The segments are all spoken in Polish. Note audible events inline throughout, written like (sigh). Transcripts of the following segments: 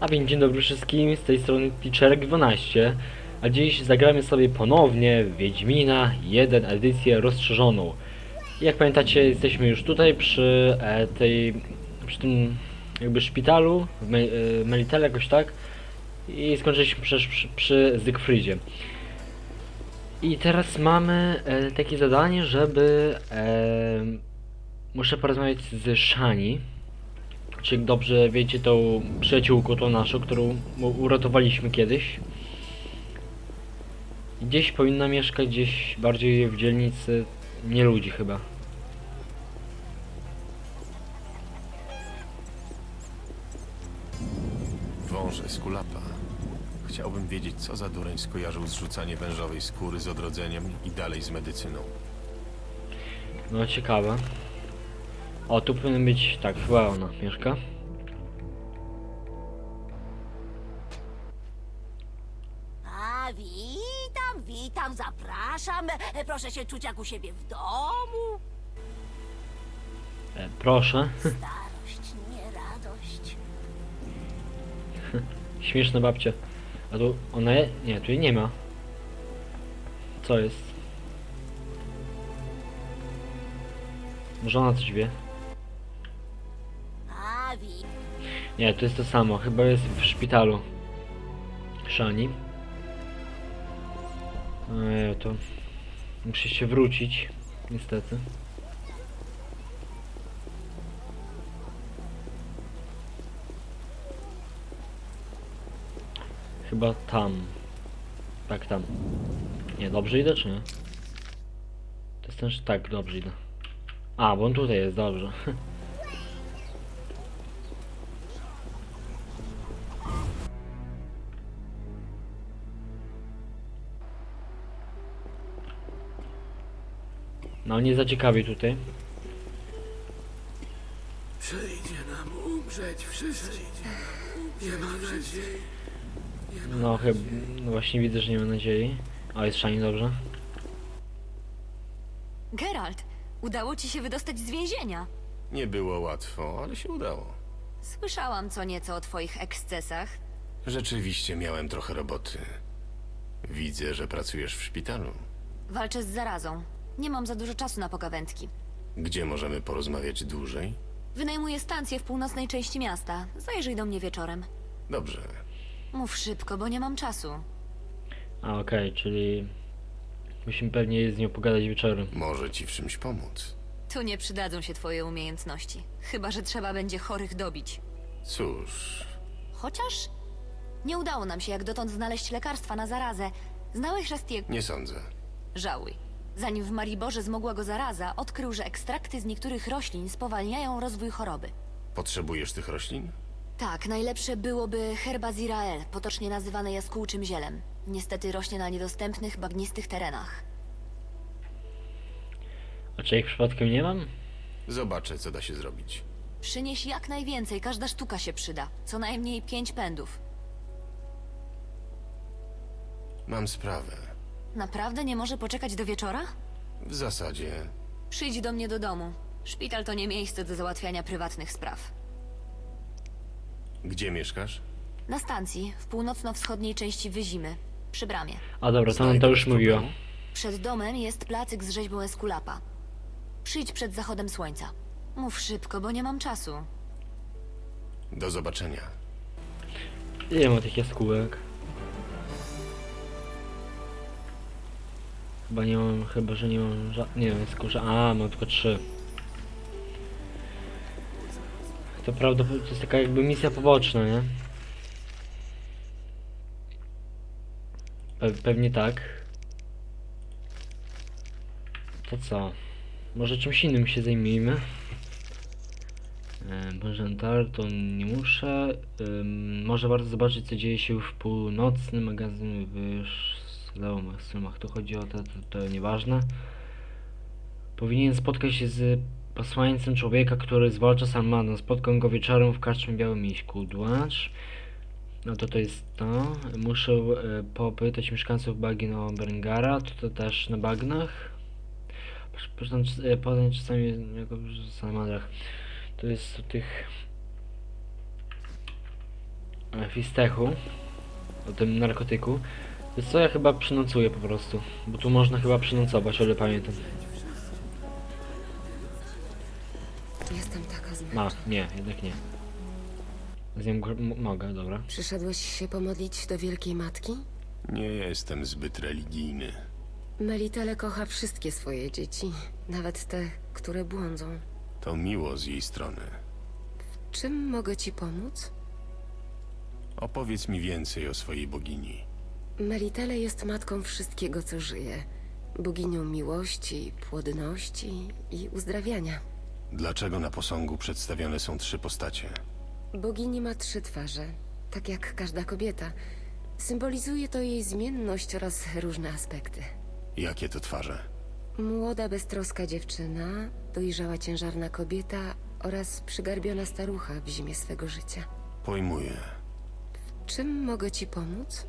A więc dzień dobry wszystkim, z tej strony Teacherek12 A dziś zagramy sobie ponownie Wiedźmina 1 edycję rozszerzoną. Jak pamiętacie jesteśmy już tutaj przy e, tej, przy tym jakby szpitalu w Me, e, Melitele jakoś tak I skończyliśmy przy, przy, przy I teraz mamy e, takie zadanie, żeby e, Muszę porozmawiać z Shani czy dobrze wiecie tą przyjaciółką tą naszą, którą uratowaliśmy kiedyś. Gdzieś powinna mieszkać, gdzieś bardziej w dzielnicy, nie ludzi chyba. Wąże Skulapa. Chciałbym wiedzieć, co za dureń skojarzył zrzucanie wężowej skóry z odrodzeniem i dalej z medycyną. No ciekawe. O, tu powinien być, tak, chyba ona mieszka. A witam, witam, zapraszam. E, Proszę się czuć jak u siebie w domu. E, proszę. Starość, nie radość. (laughs) Śmieszna babcia. A tu ona je? Nie, tu jej nie ma. Co jest? Może ona coś wie? Nie, to jest to samo. Chyba jest w szpitalu. Szani. Ej, to... Muszę się wrócić. Niestety. Chyba tam. Tak, tam. Nie, dobrze idę, czy nie? To jest ten, że tak, dobrze idę. A, bo on tutaj jest, dobrze. (laughs) No, nie zaciekawi tutaj. Przyjdzie nam umrzeć wszystkim. Nie ma nadziei. No chyba, no właśnie widzę, że nie ma nadziei. O, jest Shani, dobrze. Geralt, udało ci się wydostać z więzienia. Nie było łatwo, ale się udało. Słyszałam co nieco o twoich ekscesach. Rzeczywiście miałem trochę roboty. Widzę, że pracujesz w szpitalu. Walczę z zarazą. Nie mam za dużo czasu na pogawędki. Gdzie możemy porozmawiać dłużej? Wynajmuję stację w północnej części miasta. Zajrzyj do mnie wieczorem. Dobrze. Mów szybko, bo nie mam czasu. A, okej, czyli... Musimy pewnie z nią pogadać wieczorem. Może ci w czymś pomóc. Tu nie przydadzą się twoje umiejętności. Chyba, że trzeba będzie chorych dobić. Cóż, Chociaż... Nie udało nam się jak dotąd znaleźć lekarstwa na zarazę. Znałeś Rastiego? nie sądzę. Żałuj. Zanim w Mariborze zmogła go zaraza, odkrył, że ekstrakty z niektórych roślin spowalniają rozwój choroby. Potrzebujesz tych roślin? Tak, najlepsze byłoby herba zirael, potocznie nazywane jaskółczym zielem. Niestety rośnie na niedostępnych, bagnistych terenach. A czy ich przypadkiem nie mam? Zobaczę, co da się zrobić. Przynieś jak najwięcej, każda sztuka się przyda. Co najmniej pięć pędów. Mam sprawę. Naprawdę nie może poczekać do wieczora? W zasadzie Przyjdź do mnie do domu. Szpital to nie miejsce do załatwiania prywatnych spraw. Gdzie mieszkasz? Na stacji, w północno-wschodniej części Wyzimy, przy bramie. A dobra, to nam to już mówiła. Przed domem jest placyk z rzeźbą Eskulapa. Przyjdź przed zachodem słońca. Mów szybko, bo nie mam czasu. Do zobaczenia. Ile ma tych jaskółek? Chyba nie mam, chyba że nie mam ża- Nie wiem. A, mam tylko trzy. To prawdopodobnie jest taka jakby misja poboczna, nie? Pe pewnie tak. To co? Może czymś innym się zajmijmy. Bożentar to nie muszę. Ym, może warto zobaczyć co dzieje się w północnym magazynie w Szleumach. Strumach. Tu chodzi o to, to, to nieważne. Powinien spotkać się z posłańcem człowieka, który zwalcza Salmana. Spotkam go wieczorem w karczmie Białym Miśku. Dłacz. No to to jest to. Muszę e, popytać mieszkańców bagien o Berengara. To, to też na bagnach. Potem e, potem czasami jako w Salmanach. To jest o tych... e, fistechu, o tym narkotyku. Więc co ja chyba przynocuję po prostu, bo tu można chyba przynocować, o ile pamiętam. Jestem taka Ma, zmęczona. nie, jednak nie. Zjem mogę, dobra. Przyszedłeś się pomodlić do Wielkiej Matki? Nie jestem zbyt religijny. Melitele kocha wszystkie swoje dzieci, nawet te, które błądzą. To miło z jej strony. Czym mogę ci pomóc? Opowiedz mi więcej o swojej bogini. Melitele jest matką wszystkiego, co żyje. Boginią miłości, płodności i uzdrawiania. Dlaczego na posągu przedstawione są trzy postacie? Bogini ma trzy twarze, tak jak każda kobieta. Symbolizuje to jej zmienność oraz różne aspekty. Jakie to twarze? Młoda, beztroska dziewczyna, dojrzała ciężarna kobieta oraz przygarbiona starucha w zimie swego życia. Pojmuję. Czym mogę ci pomóc?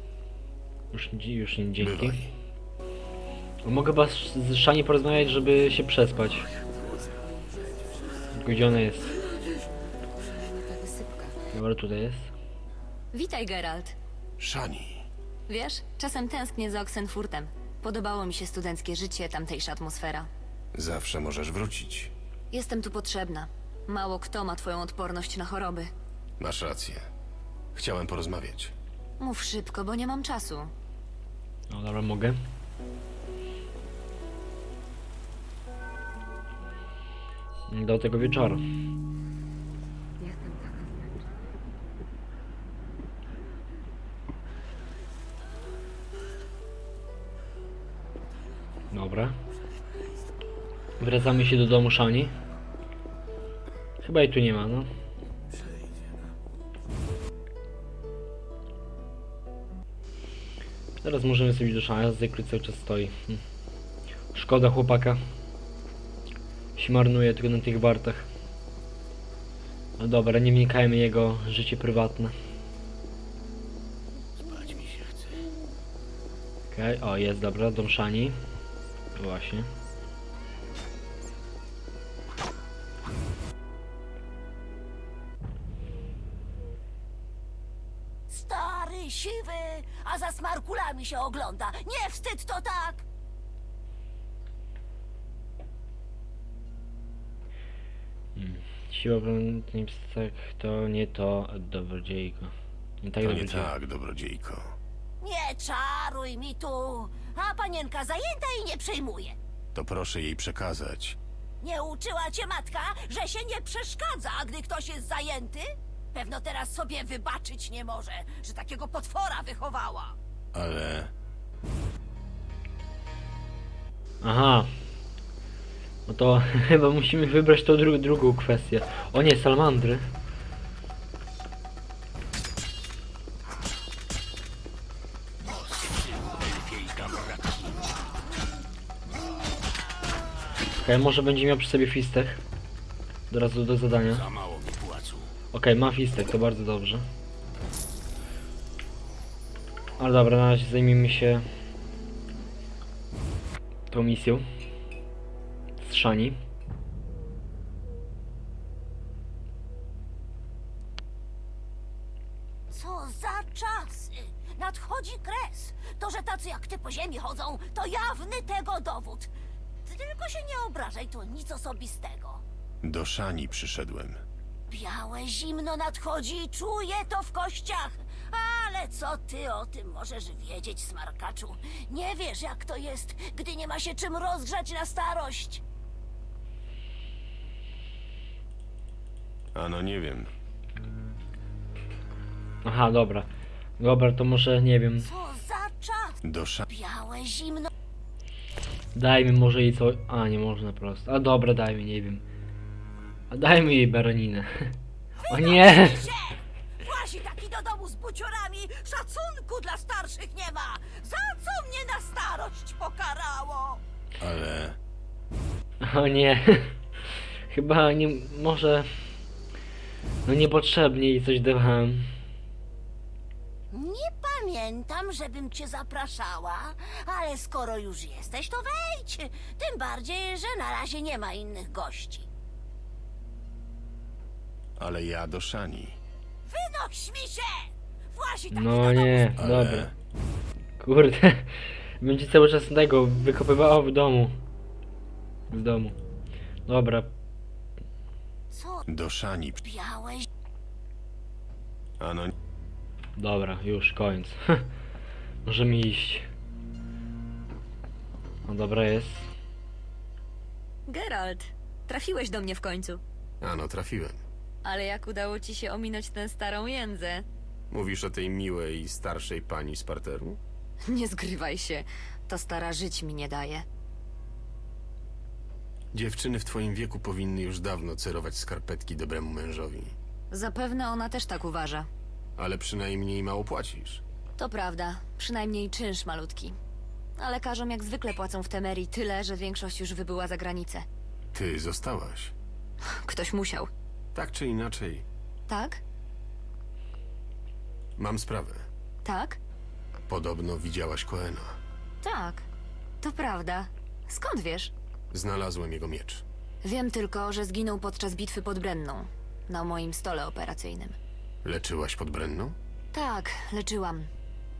Już, już nie dzięki. Bywaj. Mogę chyba z, z Szani porozmawiać, żeby się przespać. Gdzie ona jest? Dobra, tutaj jest. Witaj, Geralt. Szani. Wiesz, czasem tęsknię za Oxenfurtem. Podobało mi się studenckie życie, tamtejsza atmosfera. Zawsze możesz wrócić. Jestem tu potrzebna. Mało kto ma twoją odporność na choroby. Masz rację. Chciałem porozmawiać. Mów szybko, bo nie mam czasu. No dobra, mogę. Do tego zmęczona. Dobra. Wracamy się do domu Szani. Chyba jej tu nie ma, no. Teraz możemy sobie do zwykły cały czas stoi. Hm. Szkoda chłopaka. Się marnuje tylko na tych wartach. No dobra, nie wnikajmy jego życie prywatne. Okej, o jest, dobra, dom Szani. Właśnie. Się ogląda. Nie wstyd to tak! Siła nie tak, to nie to dobrodziejko. Nie tak To nie dobrodziejko. tak, dobrodziejko. Nie czaruj mi tu! A panienka zajęta i nie przejmuje. To proszę jej przekazać. Nie uczyła cię matka, że się nie przeszkadza, gdy ktoś jest zajęty? Pewno teraz sobie wybaczyć nie może, że takiego potwora wychowała. Ale Aha. No to (laughs) chyba musimy wybrać tą dru drugą kwestię. O nie, salamandry. Okej, może będzie miał przy sobie fistech. Od razu do zadania. Za mało mi płacu. Okej, ma fistek, to bardzo dobrze. Ale dobra, na razie zajmijmy się tą misją z Szani. Co za czasy! Nadchodzi kres. To, że tacy jak ty po ziemi chodzą, to jawny tego dowód. Ty tylko się nie obrażaj, to nic osobistego. do Szani przyszedłem. Białe zimno nadchodzi i czuję to w kościach. Ale co ty o tym możesz wiedzieć, smarkaczu? Nie wiesz, jak to jest, gdy nie ma się czym rozgrzać na starość. Ano nie wiem. Aha, dobra. Dobra, to może nie wiem. Co za czas! Do. Białe zimno Dajmy może jej co. A, nie można prosto. A dobra, dajmy, nie wiem. A dajmy jej baroninę. (laughs) O nie! się! Do domu z buciorami, szacunku dla starszych nie ma! Za co mnie na starość pokarało? Ale O nie. (laughs) Chyba nie. Może. No niepotrzebnie jej coś dawałem. Nie pamiętam, żebym cię zapraszała, ale skoro już jesteś, to wejdź. Tym bardziej, że na razie nie ma innych gości. ale ja do Szani. Wynoś mi się! Włazi taki No nie, Ale- dobra. Kurde. (laughs) Będzie cały czas tego wykopywało w domu. Z domu. Dobra, Co? Do Szani. Białe Ano, dobra, już koniec. (laughs) Możemy iść. No dobra jest. Geralt, trafiłeś do mnie w końcu. ano, trafiłem. Ale jak udało ci się ominąć tę starą jędzę? Mówisz o tej miłej i starszej pani z parteru? Nie zgrywaj się. Ta stara żyć mi nie daje. Dziewczyny w twoim wieku powinny już dawno cerować skarpetki dobremu mężowi. Zapewne ona też tak uważa. Ale przynajmniej mało płacisz. To prawda, przynajmniej czynsz malutki. A lekarzom jak zwykle płacą w Temerii tyle, że większość już wybyła za granicę. Ty zostałaś. Ktoś musiał. Tak czy inaczej, Tak? mam sprawę. Tak? Podobno widziałaś Koena. Tak. To prawda. Skąd wiesz? Znalazłem jego miecz. Wiem tylko, że zginął podczas bitwy pod Brenną. Na moim stole operacyjnym. Leczyłaś pod Brenną? Tak, leczyłam.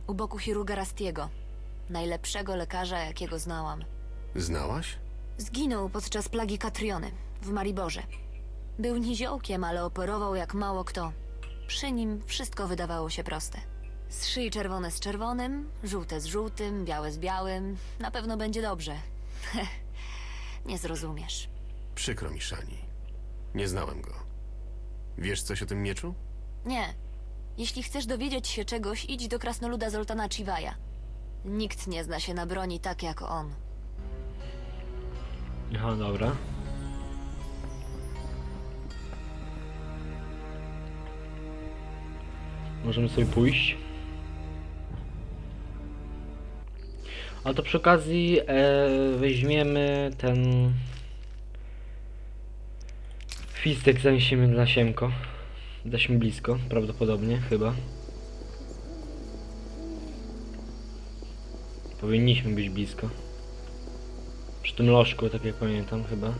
U boku chirurga Rastiego. Najlepszego lekarza, jakiego znałam. Znałaś? Zginął podczas plagi Katriony w Mariborze. Był niziołkiem, ale operował jak mało kto. Przy nim wszystko wydawało się proste. Z szyi czerwone z czerwonym, żółte z żółtym, białe z białym. Na pewno będzie dobrze. (laughs) Nie zrozumiesz. Przykro mi, Szani. Nie znałem go. Wiesz coś o tym mieczu? Nie. Jeśli chcesz dowiedzieć się czegoś, idź do krasnoluda Zoltana Chivaja. Nikt nie zna się na broni tak jak on. Aha, dobra. Możemy sobie pójść. A to przy okazji e, weźmiemy ten fistek zaniesiemy dla Siemko. Jesteśmy blisko, prawdopodobnie, chyba. Powinniśmy być blisko. Przy tym lożku, tak jak pamiętam chyba.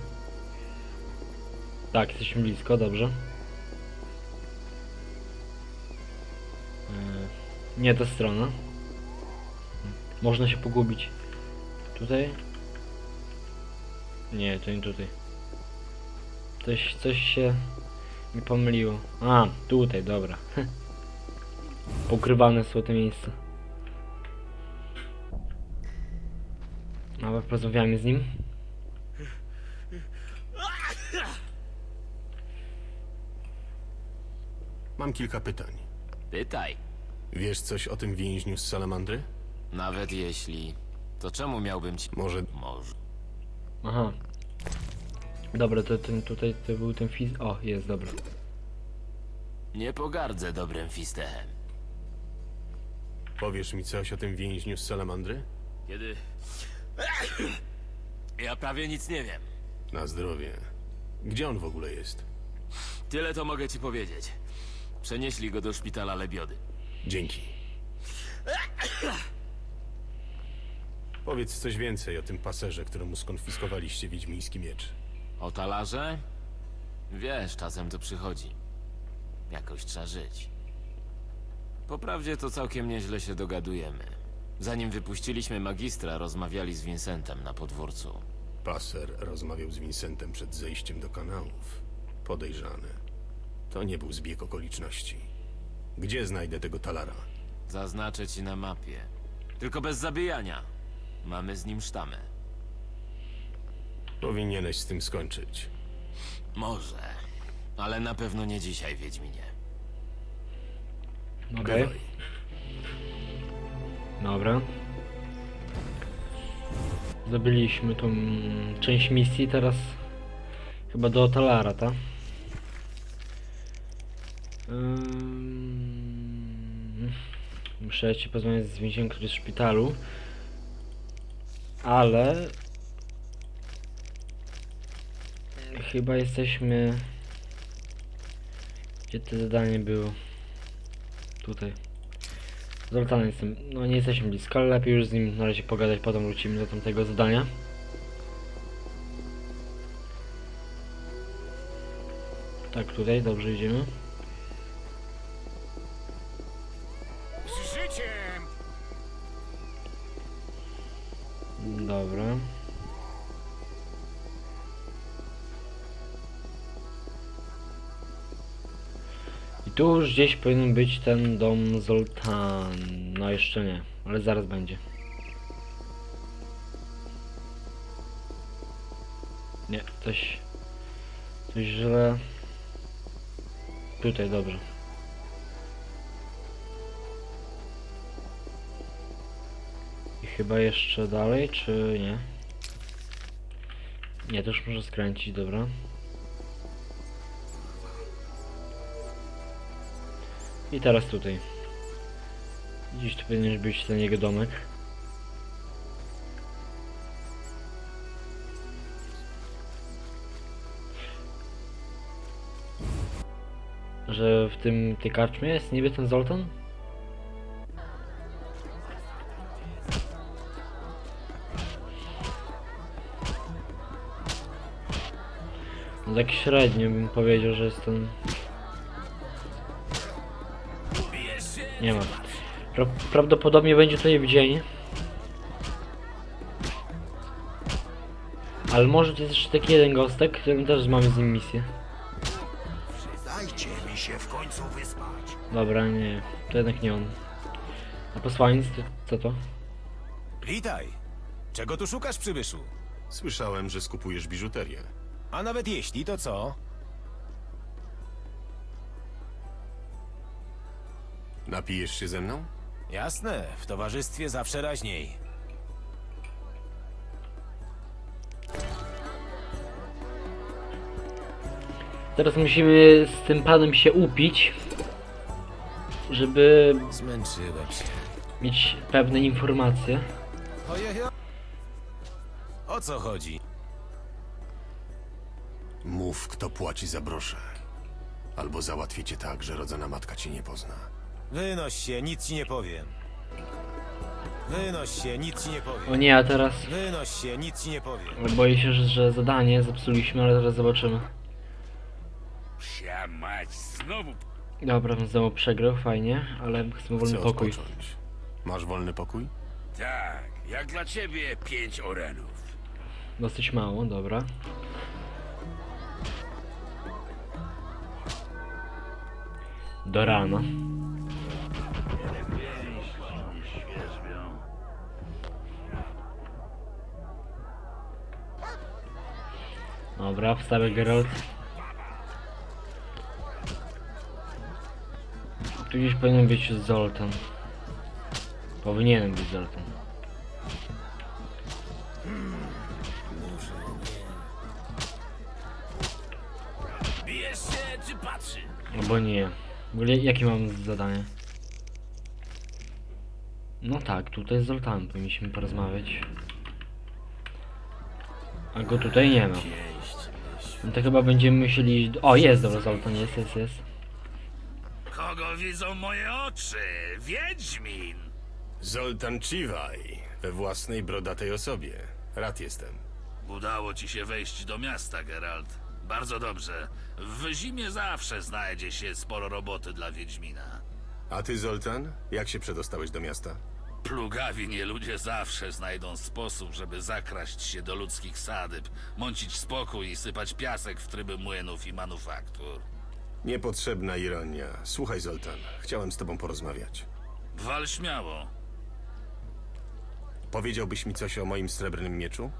Tak, jesteśmy blisko, dobrze. Nie ta strona. Można się pogubić. Tutaj? Nie, to nie tutaj. Coś, coś się mi pomyliło. A, tutaj, dobra. (laughs) Pokrywane są te miejsca. Dobra, porozmawiamy z nim. Mam kilka pytań. Pytaj. Wiesz coś o tym więźniu z Salamandry? Nawet jeśli. To czemu miałbym ci. Może Może. Aha. Dobra, to ten tutaj to był ten fiz... O, jest, dobra. Nie pogardzę dobrym fistechem. powiesz mi coś o tym więźniu z Salamandry? Kiedy. Ja prawie nic nie wiem. Na zdrowie. Gdzie on w ogóle jest? Tyle to mogę ci powiedzieć. Przenieśli go do szpitala Lebiody. Dzięki. Powiedz coś więcej o tym paserze, któremu skonfiskowaliście wiedźmiński miecz. O talarze? Wiesz, czasem to przychodzi. Jakoś trzeba żyć. Poprawdzie to całkiem nieźle się dogadujemy. Zanim wypuściliśmy magistra, rozmawiali z Vincentem na podwórcu. Paser rozmawiał z Vincentem przed zejściem do kanałów. Podejrzany. To nie był zbieg okoliczności. Gdzie znajdę tego talara? Zaznaczę ci na mapie. Tylko bez zabijania. Mamy z nim sztamę. Powinieneś z tym skończyć. Może. Ale na pewno nie dzisiaj, Wiedźminie. Okej, Bywaj. dobra. Zdobyliśmy tą część misji, teraz chyba do Talara, tak? Muszę ci porozmawiać z więźniem, który jest w szpitalu. Ale... Chyba jesteśmy... Gdzie to zadanie było? Tutaj. Zoltanem jestem. No nie jesteśmy blisko, ale lepiej już z nim na razie pogadać, potem wrócimy do tamtego zadania. Tak, tutaj dobrze idziemy. Gdzieś powinien być ten dom Zoltan. No jeszcze nie, ale zaraz będzie. Nie, coś... Coś źle... Tutaj, dobrze. I chyba jeszcze dalej, czy nie? Nie, to już może skręcić, dobra. I teraz tutaj. Gdzieś tu powinien być ten jego domek. Że w tym tej karczmie jest niby ten Zoltan? No tak średnio bym powiedział, że jest ten... Nie ma. Pra prawdopodobnie będzie tutaj w dzień. Ale może to jest jeszcze taki jeden gostek, którym też mamy z nim misję. Dajcie mi się w końcu wyspać. Dobra, nie, to jednak nie on. A posłaniec, to, co to? Witaj. Czego tu szukasz, przybyszu? Słyszałem, że skupujesz biżuterię. A nawet jeśli, to co? Napijesz się ze mną? Jasne, w towarzystwie zawsze raźniej. Teraz musimy z tym panem się upić, żeby Zmęczyłem się. mieć pewne informacje. O co chodzi? Mów, kto płaci za brosze. Albo załatwicie tak, że rodzona matka cię nie pozna. Wynoś się, nic ci nie powiem. Wynoś się, nic ci nie O powiem. nie, a teraz Wynoś się, nic ci nie powiem. boję się, że, że zadanie zepsuliśmy, ale zaraz zobaczymy. Psia mać, znowu Dobra, znowu przegrał, fajnie, ale chcemy wolny Chcę pokój. odpocząć. Masz wolny pokój? tak, jak dla ciebie pięć orenów. Dosyć mało, dobra. Do rana. Dobra, wstawę Geralt. Tu gdzieś powinien być Zoltan. Powinienem być Zoltan. Bijesz się czy patrzy? Albo nie. W ogóle jakie mam zadanie? No tak, tutaj z Zoltanem powinniśmy porozmawiać. A go tutaj nie ma. No to chyba będziemy musieli iść... do- O, jest, dobra, Zoltan, jest, jest, jest. Kogo widzą moje oczy? Wiedźmin! Zoltan Chivaj, we własnej brodatej osobie. Rad jestem. Udało ci się wejść do miasta, Geralt. Bardzo dobrze. W zimie zawsze znajdzie się sporo roboty dla Wiedźmina. A ty, Zoltan? Jak się przedostałeś do miasta? Plugawi nie ludzie zawsze znajdą sposób, żeby zakraść się do ludzkich sadyb, mącić spokój i sypać piasek w tryby młynów i manufaktur. Niepotrzebna ironia. Słuchaj, Zoltan, chciałem z tobą porozmawiać. Wal śmiało. Powiedziałbyś mi coś o moim srebrnym mieczu?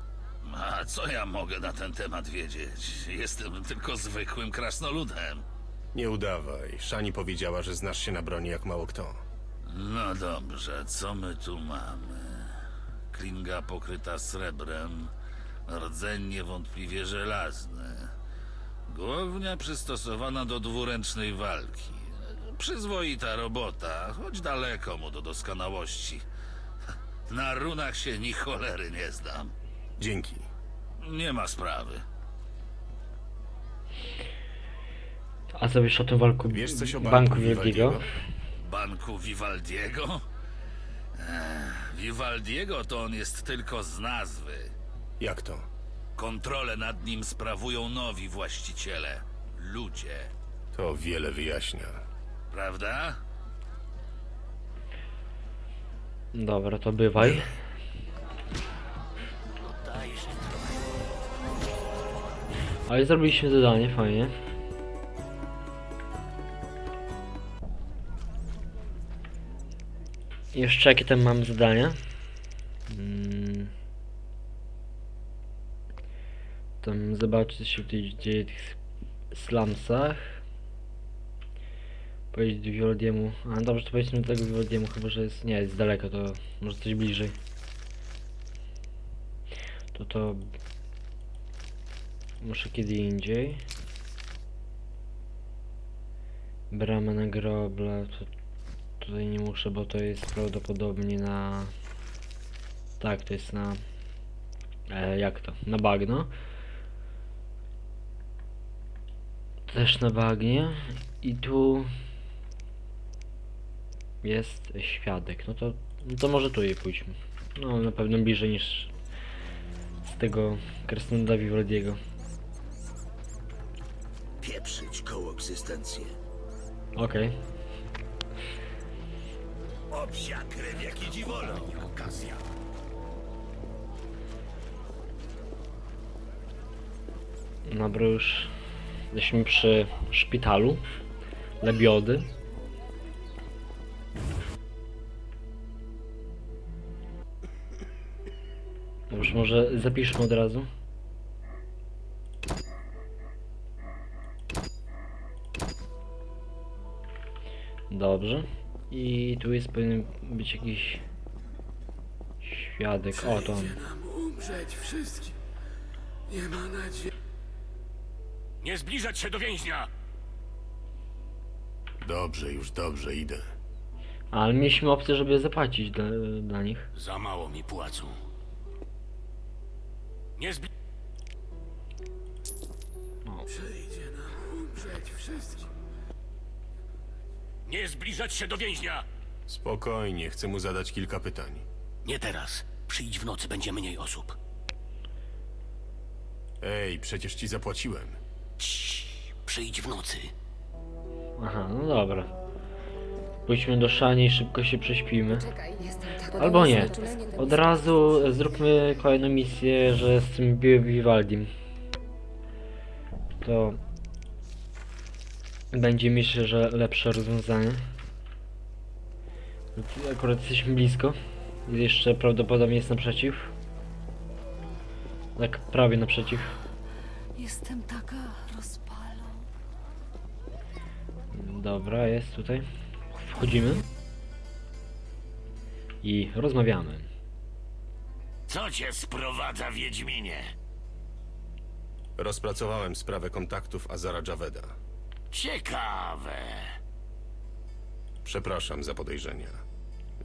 A co ja mogę na ten temat wiedzieć? Jestem tylko zwykłym krasnoludem. Nie udawaj. Szani powiedziała, że znasz się na broni jak mało kto. No dobrze, co my tu mamy? Klinga pokryta srebrem, rdzeń niewątpliwie żelazny. Głownia przystosowana do dwuręcznej walki. Przyzwoita robota, choć daleko mu do doskonałości. Na runach się ni cholery nie znam. Dzięki. Nie ma sprawy. A co wiesz o tym walku Wiesz coś o banku, banku Banku Vivaldiego? Vivaldiego to on jest tylko z nazwy. Jak to? Kontrolę nad nim sprawują nowi właściciele. Ludzie, To wiele wyjaśnia. prawda? Dobra, to bywaj. Ale zrobiliśmy zadanie, fajnie. Jeszcze jakie tam mam zadania? Mm. Tam zobaczyć co się tutaj dzieje w tych slumsach. Powiedzieć do Vivaldiemu. A dobrze, to powiedzmy do tego Vivaldiemu, chyba że jest. Nie, jest daleko, to może coś bliżej. To to. Muszę kiedy indziej. Brama na grobla. To tutaj nie muszę, bo to jest prawdopodobnie na. Tak, to jest na. E, jak to? Na bagno. Też na bagnie. I tu jest świadek. No to, no to może tu jej pójdźmy. No na pewno bliżej niż z tego Krasnoluda Vivaldiego. Pieprzyć koło egzystencję. Okej. Obsia krew jak i dziwolą. Okazja. Dobra, już jesteśmy przy szpitalu. Lebiody. Dobrze, może zapiszmy od razu. Dobrze. I tu jest powinien być jakiś świadek. O, to on. Umrzeć wszystkim. Nie ma nadziei. Nie zbliżać się do więźnia! Dobrze, już dobrze, idę. Ale mieliśmy opcję, żeby zapłacić dla, dla nich. Za mało mi płacą. Nie zbli... Przyjdzie nam umrzeć wszystkim. Nie zbliżać się do więźnia! Spokojnie, chcę mu zadać kilka pytań. Nie teraz. Przyjdź w nocy, będzie mniej osób. Ej, przecież ci zapłaciłem. Cii, przyjdź w nocy. Aha, no dobra. Pójdźmy do szani i szybko się prześpimy. Czekaj, jestem tak... Albo nie. Od razu zróbmy kolejną misję, że z tym Bi- Vivaldim. To będzie myślę, że lepsze rozwiązanie. Akurat jesteśmy blisko. I jeszcze prawdopodobnie jest naprzeciw. Tak, prawie naprzeciw. Jestem taka rozpalona. Dobra, jest tutaj. Wchodzimy. I rozmawiamy. Co cię sprowadza, Wiedźminie? Rozpracowałem sprawę kontaktów Azara Javeda. Ciekawe. Przepraszam za podejrzenia.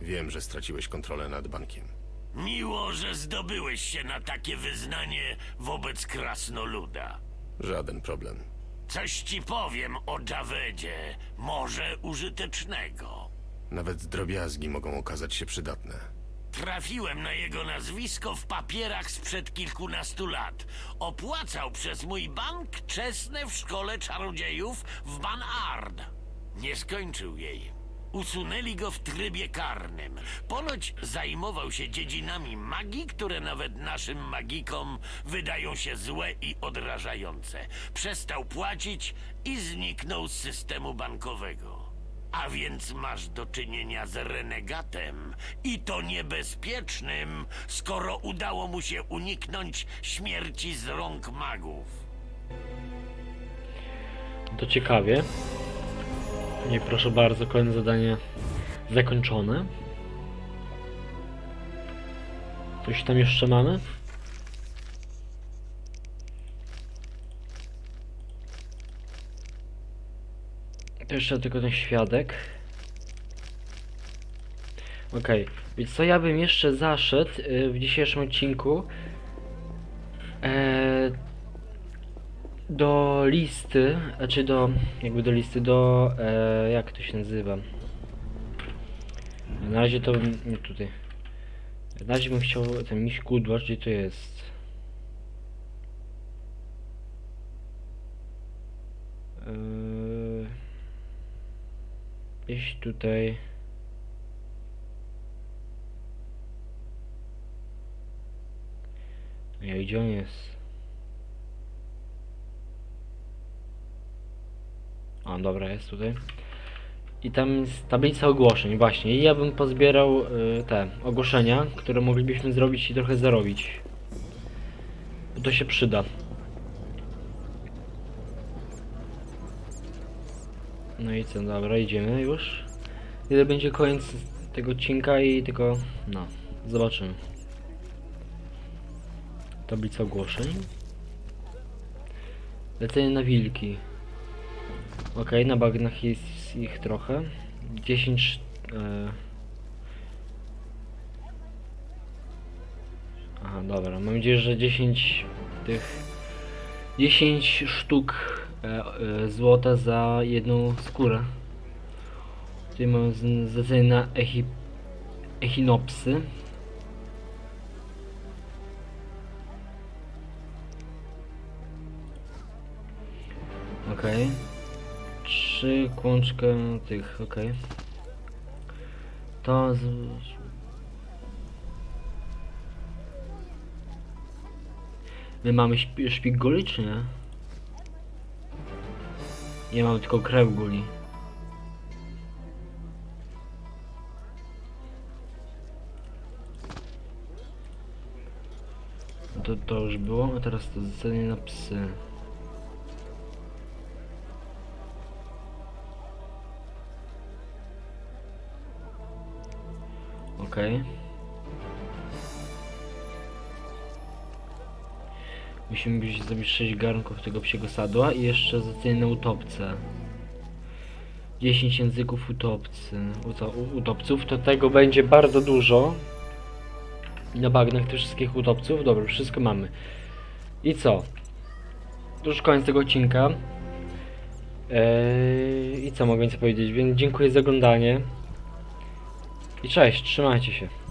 Wiem, że straciłeś kontrolę nad bankiem. Miło, że zdobyłeś się na takie wyznanie wobec krasnoluda. Żaden problem. Coś ci powiem o Javedzie, może użytecznego. Nawet drobiazgi mogą okazać się przydatne. Trafiłem na jego nazwisko w papierach sprzed kilkunastu lat. Opłacał przez mój bank czesne w szkole czarodziejów w Banard. Nie skończył jej. Usunęli go w trybie karnym. Ponoć zajmował się dziedzinami magii, które nawet naszym magikom wydają się złe i odrażające. Przestał płacić i zniknął z systemu bankowego. A więc masz do czynienia z renegatem i to niebezpiecznym, skoro udało mu się uniknąć śmierci z rąk magów. To ciekawie. I proszę bardzo, kolejne zadanie zakończone. Coś tam jeszcze mamy? Jeszcze tylko ten świadek. Okej, więc co ja bym jeszcze zaszedł y, w dzisiejszym odcinku? Eee, do listy, znaczy do, jakby do listy, do, e, jak to się nazywa? Na razie to, bym- nie tutaj. Na razie bym chciał ten miś kudłacz, gdzie to jest? jakieś tutaj... Ja gdzie on jest? A, dobra, jest tutaj. I tam jest tablica ogłoszeń, właśnie. I ja bym pozbierał y, te ogłoszenia, które moglibyśmy zrobić i trochę zarobić. Bo to się przyda. No i co, dobra, idziemy już. Ile będzie koniec tego odcinka i tylko, no, zobaczymy. Tablica ogłoszeń. Lecenie na wilki. Okej, na bagnach jest ich trochę. 10. E... Aha, dobra. Mam nadzieję, że 10 tych. 10 sztuk złota za jedną skórę. Tutaj mam z- zlecenie na echi, echinopsy. Okej. Trzy kłączkę tych, okej. To z... My mamy szpik guli, czy nie? Nie mamy tylko krew guli. No To, to już było, a teraz to zlecenie na psy. Okej. Musimy byś zrobić 6 garnków tego psiego sadła i jeszcze zacenę utopce. 10 języków utopcy, utopców, to tego będzie bardzo dużo. Na bagnach tych wszystkich utopców. Dobra, wszystko mamy. I co? To już koniec tego odcinka. Eee, I co mogę więcej powiedzieć? Więc dziękuję za oglądanie. I cześć, trzymajcie się.